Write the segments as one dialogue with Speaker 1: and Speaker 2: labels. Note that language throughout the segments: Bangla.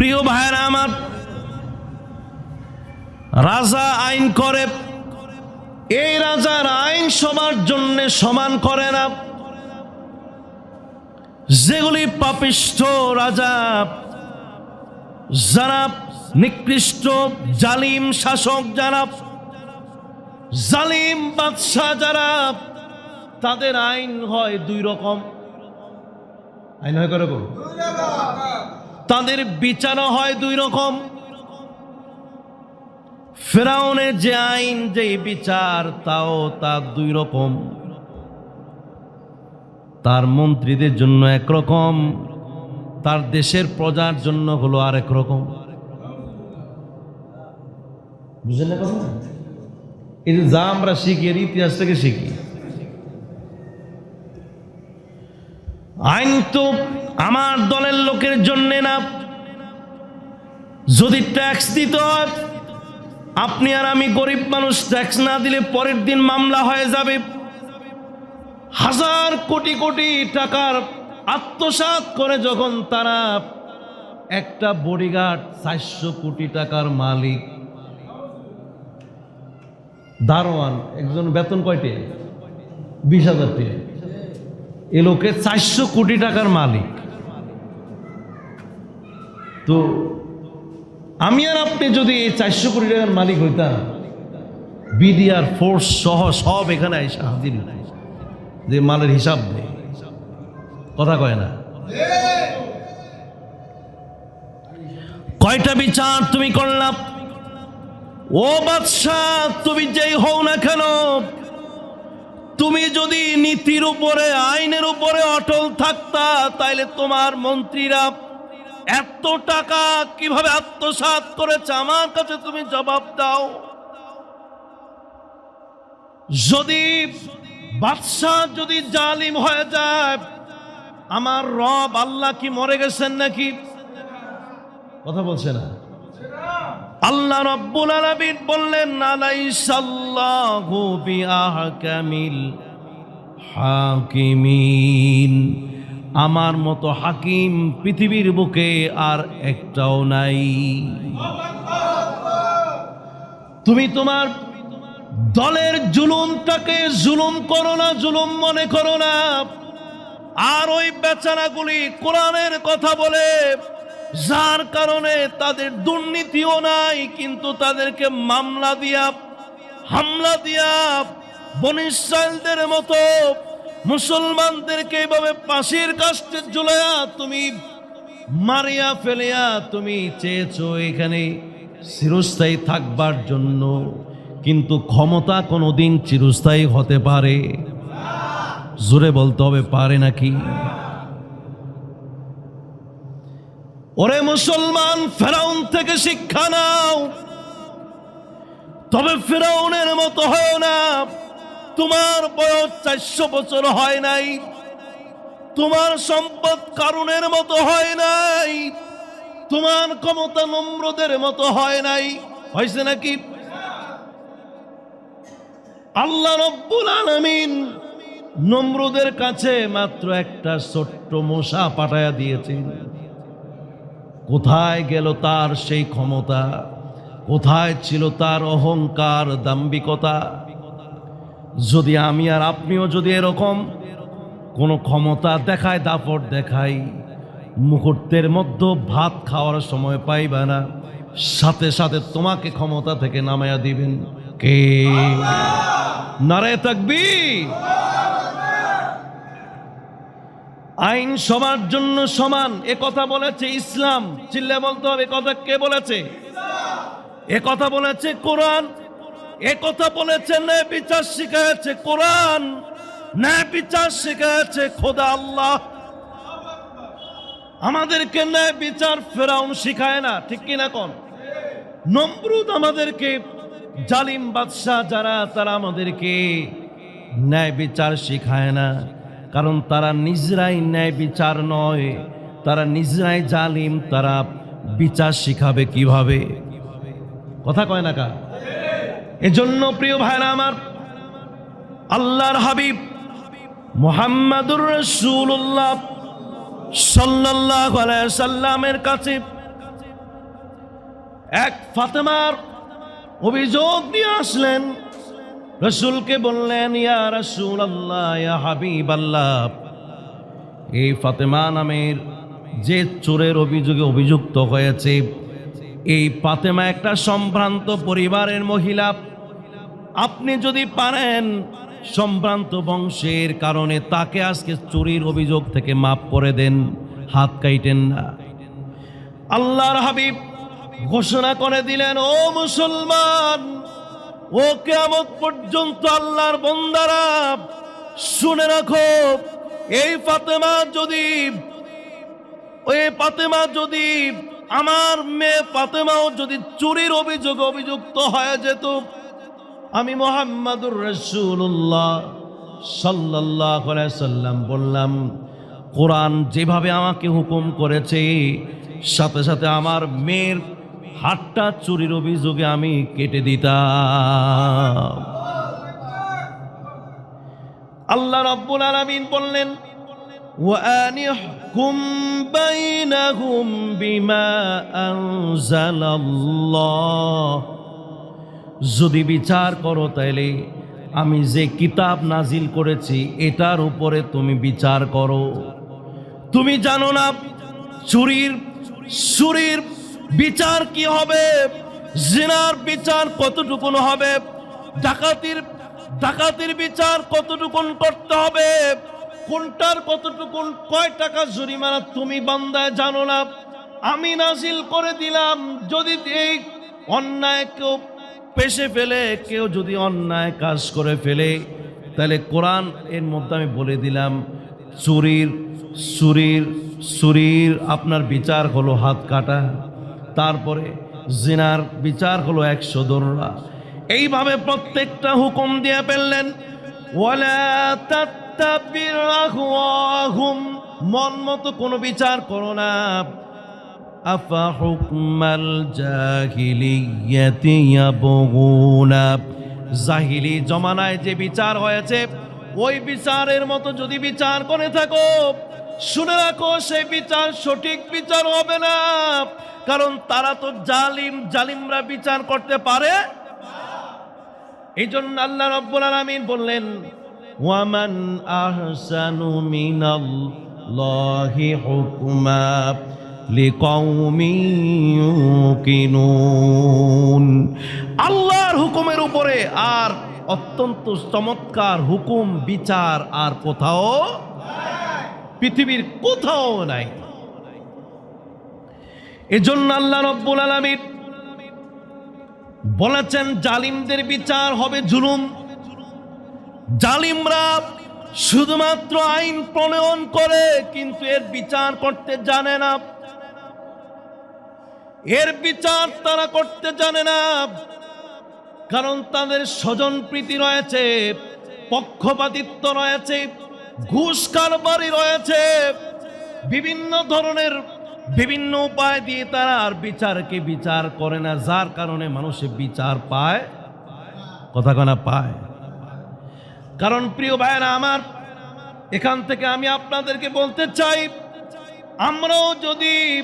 Speaker 1: প্রিয় ভাইরা আমার, রাজা আইন করে, এই রাজার আইন সবার জন্য সমান করে না। যেগুলি পাপিষ্ঠ রাজা যারা নিকৃষ্ট, জালিম শাসক যারা জালিম বাদশাহ যারা তাদের আইন হয় দুই রকম। আইন হয় করকম তাদের বিচারও হয় দুই রকম। ফেরাউনের যে আইন যে বিচার, তাও তার দুই রকম। তার মন্ত্রীদের জন্য একরকম তার দেশের প্রজার জন্য হলো আরেক রকম। বুঝলেন যে যা আমরা শিখি, এর ইতিহাস থেকে শিখি। আইন তো আমার দলের লোকের জন্যে না। যদি ট্যাক্স দিতে হয়, আপনি আর আমি গরিব মানুষ ট্যাক্স না দিলে পরের দিন মামলা হয়ে যাবে। হাজার কোটি কোটি টাকার আত্মসাৎ করে যখন তারা একটা বডিগার্ড চারশো কোটি টাকার মালিক। দারোয়ান, একজন বেতন কয়টে? বিশ হাজার টাকা। এ লোকে চারশো কোটি টাকার মালিক। তো আমি আর আপনি যদি এই চারশো কোটি টাকার মালিক হইতাম বিডিআর ফোর্স সহ সব এখানে হাজির যে মালের হিসাব নেই। কথা কয় না? কয়টা বিচার তুমি করলাম? ও বাদশাহ, তুমি যেই হও না কেন? তুমি যদি নীতির উপরে, আইনের উপরে অটল থাকতা, তাইলে তোমার মন্ত্রীরা এত টাকা কীভাবে আত্মসাৎ করেছে? আমার কাছে তুমি জবাব দাও। যদি বাদশাহ যদি জালিম হয়ে যায়, আমার রব আল্লাহ কি মরে গেছেন নাকি? কথা বলছে না? আল্লাহ রব্বুল আলামিন বললেন, আলাইসাল্লাহু বিআহকামিল হাকিমিন। আমার মতো হাকিম পৃথিবীর বুকে আর একটাও নাই। তুমি তোমার দলের জুলুমটাকে জুলুম করো না, জুলুম মনে করো না। আর ওই বেচারাগুলি কোরআনের কথা বলে, যার কারণে তাদের দুর্নীতিও নাই, কিন্তু তাদেরকে মামলা দিয়া, হামলা দিয়া বনিসাইলদের মতো মুসলমানদেরকে এভাবে পাশের কাস্টে ঝুলাইয়া তুমি মারিয়া ফেলিয়া তুমি চেয়েছো এখানে চিরস্থায়ী থাকবার জন্য। কিন্তু ক্ষমতা কোনোদিন চিরস্থায়ী হতে পারে। জোরে বলতে হবে, পারে নাকি? ওরে মুসলমান, ফেরাউন থেকে শিক্ষা নাও। তবে ফেরাউনের মতো হয় না। তোমার বয়স চারশো বছর হয় নাই। তোমার সম্পদ কারুনের মতো হয় নাই। তোমার ক্ষমতা নম্রদের মতো হয় নাই। হয়েছে নাকি? আল্লাহ রব্বুল আলামিন নম্রদের কাছে মাত্র একটা ছোট্ট মশা পাঠায়া দিয়েছেন। কোথায় গেল তার সেই ক্ষমতা? কোথায় ছিল তার অহংকার দাম্বিকতা যদি আমি আর আপনিও যদি এরকম কোনো ক্ষমতা দেখায় দাপট দেখাই, মুহূর্তের মধ্যে ভাত খাওয়ার সময় পাইবা না, সাথে সাথে তোমাকে ক্ষমতা থেকে নামায়া দিবেন কে? নারে থাকবি আইন সবার জন্য সমান। এ কথা বলেছে ইসলাম। চিল্লে বলতে হবে কথা কে বলেছে? এ কথা বলেছে কোরআন। এ কথা বলেছে ন্যায় বিচার শিখাচ্ছে কোরআন, ন্যায় বিচার শিখাচ্ছে খোদা আল্লাহ। আমাদেরকে ন্যায় বিচার ফেরাউন শিখায় না, ঠিক কিনা কোন? নমরুদ আমাদেরকে, জালিম বাদশাহ যারা, তারা আমাদেরকে ন্যায় বিচার শিখায় না, কারণ তারা নিজরাই ন্যায় বিচার নয়, তারা নিজরাই জালিম, তারা বিচার শিখাবে কীভাবে? কথা কয় না কা এজন্য প্রিয় ভাইরা আমার, আল্লাহর হাবিব মোহাম্মদুর রসুল্লাহ সাল্লাহ সাল্লামের কাছে এক ফাতেমার অভিযোগ নিয়ে আসলেন। রসুলকে বললেন, ইয়া রসুল আল্লাহ ইয়া হাবিব আল্লাহ এই ফাতেমা নামের যে চোরের অভিযোগে অভিযুক্ত হয়েছে, এই ফাতেমা একটা সম্ভ্রান্ত পরিবারের মহিলা। আপনি যদি পারেন, সম্ভ্রান্ত বংশের কারণে তাকে আজকে চুরির অভিযোগ থেকে মাফ করে দেন, হাত কাইটেন না। আল্লাহর হাবিব ঘোষণা করে দিলেন, ও মুসলমান, ও কেমন পর্যন্ত আল্লাহর বন্দারা, শুনে রাখো, এই ফাতেমা যদি, ওই ফাতেমা যদি, আমার মেয়ে ফাতেমাও যদি চুরির অভিযোগ অভিযুক্ত হয়ে যেত আমি মোহাম্মদুর রসুল্লাহ সাল্লাহ সাল্লাম বললাম কোরআন যেভাবে আমাকে হুকুম করেছে সাথে সাথে আমার মেয়ের হাতটা চুরির অভিযোগে আমি কেটে দিতাম আল্লাহ রব্বুল আলামিন বললেন وأنحكم بينهم بما أنزل الله যদি বিচার করো তাইলে আমি যে কিতাব নাজিল করেছি, এটার উপরে তুমি বিচার করো। তুমি জানো না চুরির চুরির বিচার কি হবে? জিনার বিচার কতটুকুন হবে? ডাকাতির ডাকাতির বিচার কতটুকুন করতে হবে? কোনটার কতটুকুন, কয় টাকা জরিমানা তুমি বান্দায় জানো না? আমি নাজিল করে দিলাম, যদি এই অন্যায় কেউ পেশে ফেলে, কেউ যদি অন্যায় কাজ করে ফেলে, তাহলে কোরআন এর মধ্যে আমি বলে দিলাম, চুরির চুরির চুরির আপনার বিচার হলো হাত কাটা, তারপরে জিনার বিচার হলো একশো দোররা। এইভাবে প্রত্যেকটা হুকুম দিয়ে ফেললেন মন মতো কোনো বিচার করো না। أفحكم الجاهلية يبغون জাহিলি জমানায় যে বিচার হয়েছে ওই বিচারের মতো যদি বিচার করে থাকো শুনে রাখো সেই বিচার সঠিক বিচার হবে না কারণ তারা তো জালিম জালিমরা বিচার করতে পারে এই জন্য আল্লাহ রব্বুল আলামিন বললেন ওয়ামান আহসানু মিনাল্লাহি হুকমা লিকাউমি ইউকিনুন আল্লাহর হুকুমের উপরে আর অত্যন্ত চমৎকার হুকুম, বিচার আর কোথাও পৃথিবীর কোথাও নাই। এজন্য আল্লাহ রব্বুল আলামিন বলেছেন, জালিমদের বিচার হবে জুলুম। জালিমরা শুধুমাত্র আইন প্রণয়ন করে, কিন্তু এর বিচার করতে জানে না। এর বিচার তারা করতে জানে না। কারণ তাদের স্বজন প্রীতি রয়েছে, পক্ষপাতিত্ব রয়েছে, ঘুষ কারবারি রয়েছে। বিভিন্ন ধরনের, বিভিন্ন উপায় দিয়ে তারা আর বিচারকে বিচার করে না। যার কারণে মানুষে বিচার পায়, কথা কনা পায়। কারণ প্রিয় ভাইরা আমার, এখান থেকে আমি আপনাদেরকে বলতে চাই, আমরাও যদি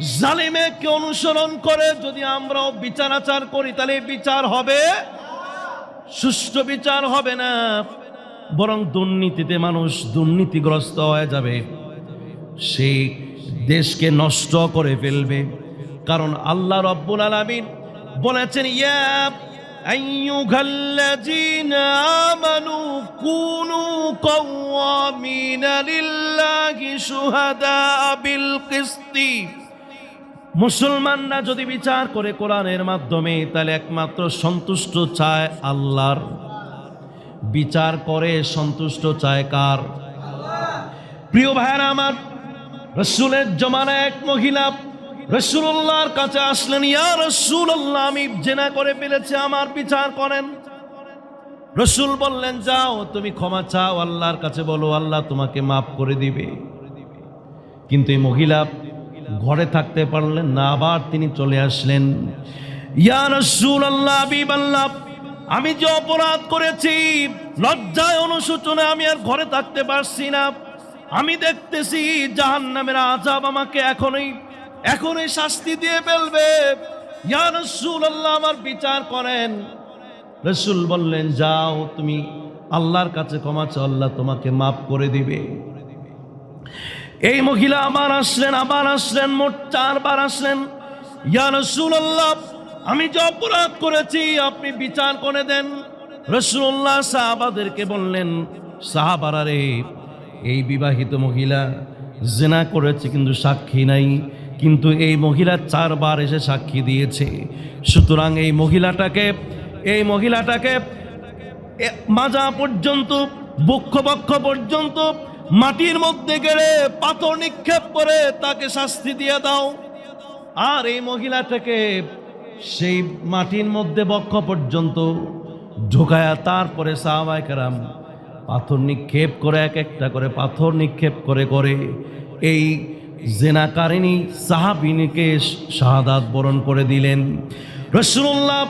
Speaker 1: জালিমেকে অনুসরণ করে যদি আমরাও বিচার আচার করি, তাহলে বিচার হবে? সুষ্ঠু বিচার হবে না। বরং দুর্নীতিতে মানুষ দুর্নীতিগ্রস্ত হয়ে যাবে। সেই দেশকে নষ্ট করে ফেলবে। কারণ আল্লাহ রব্বুল আলামিন বলেছেন, ইয়া মুসলমানরা যদি বিচার করে কোরআনের মাধ্যমে, তাহলে একমাত্র সন্তুষ্ট চায় আল্লাহর। বিচার করে সন্তুষ্ট চায় কার? প্রিয় ভাইয়েরা আমার, রসুলের জমানায় এক মহিলা রসুল্লাহর কাছে আসলেন, ইয়া রসুল্লাহ, আমি জেনা করে ফেলেছি, আমার বিচার করেন। রসুল বললেন, যাও, তুমি ক্ষমা চাও, আল্লাহর কাছে বলো, আল্লাহ তোমাকে মাফ করে দিবে। কিন্তু এই মহিলা ঘরে থাকতে পারলেন না, আবার তিনি চলে আসলেন। আমি যে অপরাধ করেছি, লজ্জায় অনুশোচনে আমি আর ঘরে থাকতে পারছি না। আমি দেখতেছি জাহান নামের আজাব আমাকে এখনই এখনই শাস্তি দিয়ে ফেলবে। ইয়া রসুল আল্লাহ আমার বিচার করেন। রসুল বললেন, যাও, তুমি আল্লাহর কাছে ক্ষমা চাও, আল্লাহ তোমাকে মাফ করে দিবে। এই মহিলা আবার আসলেন আবার আসলেন মোট চারবার আসলেন। ইয়া রসুল্লাহ আমি যে অপরাধ করেছি, আপনি বিচার করে দেন। রসুল্লাহ সাহাবাদেরকে বললেন, সাহাবারা রে, এই বিবাহিত মহিলা জেনা করেছে, কিন্তু সাক্ষী নাই। কিন্তু এই মহিলা চারবার এসে সাক্ষী দিয়েছে। সুতরাং এই মহিলাটাকে এই মহিলাটাকে মাজা পর্যন্ত বক্ষ পর্যন্ত মাটির মধ্যে গেড়ে পাথর নিক্ষেপ করে তাকে শাস্তি দিয়ে দাও। আর এই মহিলাটাকে সেই মাটির মধ্যে বক্ষ পর্যন্ত ঢোকায়া তারপরে সাহাবাইকারাম পাথর নিক্ষেপ করে, এক একটা করে পাথর নিক্ষেপ করে করে এই জেনাকারিনী সাহাবিনীকে শাহাদাত বরণ করে দিলেন। রসুল্লাহ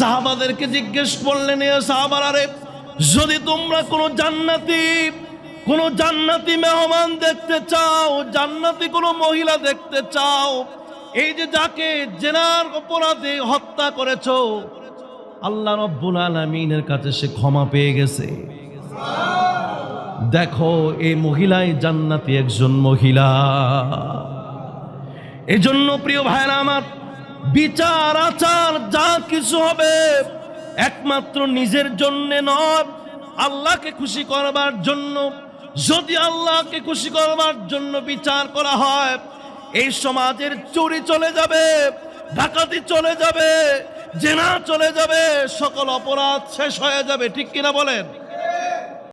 Speaker 1: সাহাবাদেরকে জিজ্ঞেস করলেন, এ সাহাবারারে যদি তোমরা কোনো জান্নাতি কোনো জান্নাতি মেহমান দেখতে চাও, জান্নাতি কোনো মহিলা দেখতে চাও, এই যে যাকে জেনার অপরাধে হত্যা করেছ, আল্লাহ রব্বুল আলমিনের কাছে সে ক্ষমা পেয়ে গেছে। দেখো এই মহিলাই জান্নাতি একজন মহিলা। এজন্য প্রিয় ভাইরা আমার, বিচার, আচার, যা কিছু হবে, একমাত্র নিজের জন্য নয়, আল্লাহকে খুশি করবার জন্য যদি আল্লাহকে খুশি করবার জন্য বিচার করা হয়, এই সমাজের চুরি চলে যাবে, ডাকাতি চলে যাবে, জেনা চলে যাবে, সকল অপরাধ শেষ হয়ে যাবে, ঠিক কিনা বলেন?